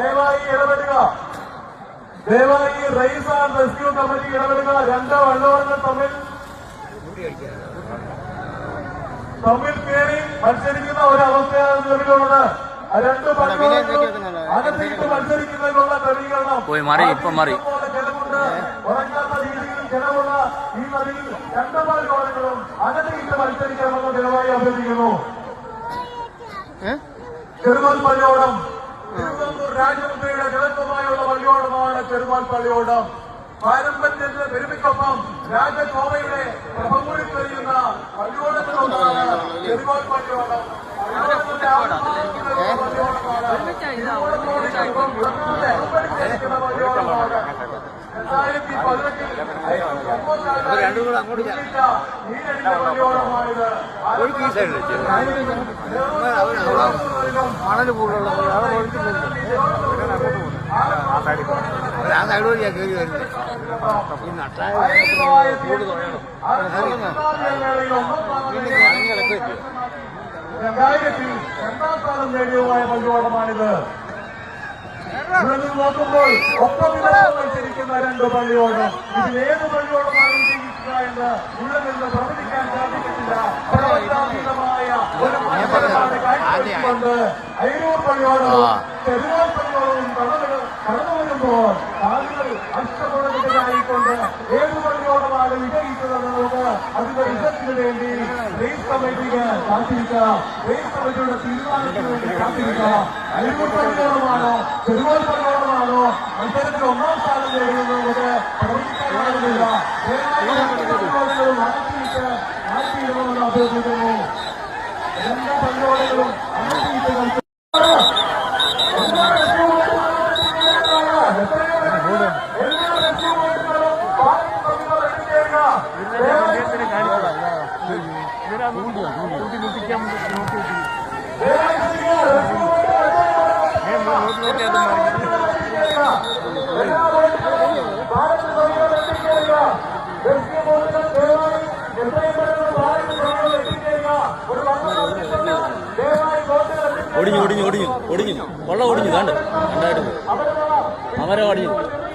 ദയവായി ഇടപെടുക. ദയവായി റൈസ് ആൻഡ് റെസ്ക്യൂ കമ്മിറ്റി ഇടപെടുക. രണ്ട് വള്ളവങ്ങൾ തമ്മിൽ തമ്മിൽ കയറി മത്സരിക്കുന്ന ഒരവസ്ഥയാണ് നിലവിലുള്ളത്. ആ രണ്ട് അകത്തേക്ക് മത്സരിക്കുന്നതിനുള്ള ക്രമീകരണം. പോയി മാറി, ഇപ്പൊ മാറി. ഉറങ്ങാത്ത രീതിയിൽ ജലമുള്ള ഈ നദിയിൽ രണ്ട് വള്ളങ്ങളും അകത്തേക്ക് മത്സരിക്കണമെന്ന് ദയവായി അഭ്യർത്ഥിക്കുന്നു. രാജമുദ്രയുടെ ജലത്വമായുള്ള പള്ളിയോടമാണ് ചെറുമാൽ പള്ളിയോടം പാരമ്പര്യത്തിന്റെ പെരുമയ്ക്കൊപ്പം രാജഗോവയുടെ പ്രഭമൂടി തെളിയുന്ന പള്ളിയോടത്തിലൊന്നാണ് ചെറുമാൽ പള്ളിയോടം രണ്ടായിരത്തി പതിനെട്ടിൽ മണൽ കൂടുതലുള്ള ഒപ്പം രണ്ട് പള്ളിയോടം പ്രവചിക്കാൻ ഒരു ചെറുവാൾ പള്ളിയോടവും അതിന്റെ വിജയത്തിന് വേണ്ടി റേസ് കമ്മിറ്റിക്ക് കാത്തിരിക്കാം. റേസ് കമ്മിറ്റിയുടെ തീരുമാനത്തിന് വേണ്ടി കാത്തിരിക്കാം. അയ്യൂർ പള്ളിയോടമാണോ ചെറുവാൾ പള്ളിയോടമാണോ മത്സരത്തിൽ ഒന്നാം സ്ഥാനം നേടുന്നത് പള്ളിയോടങ്ങളും മാറ്റിയിട്ട് മാറ്റിയിടണമെന്ന് അഭ്യർത്ഥിക്കുന്നു. എല്ലാ പള്ളിയോടങ്ങളും ഒടിഞ്ഞു ഒടിഞ്ഞു ഒടിഞ്ഞു ഒടിഞ്ഞു കൊള്ള ഒടിഞ്ഞു കണ്ട്? രണ്ടായിട്ട് അവരെ ഒടിഞ്ഞു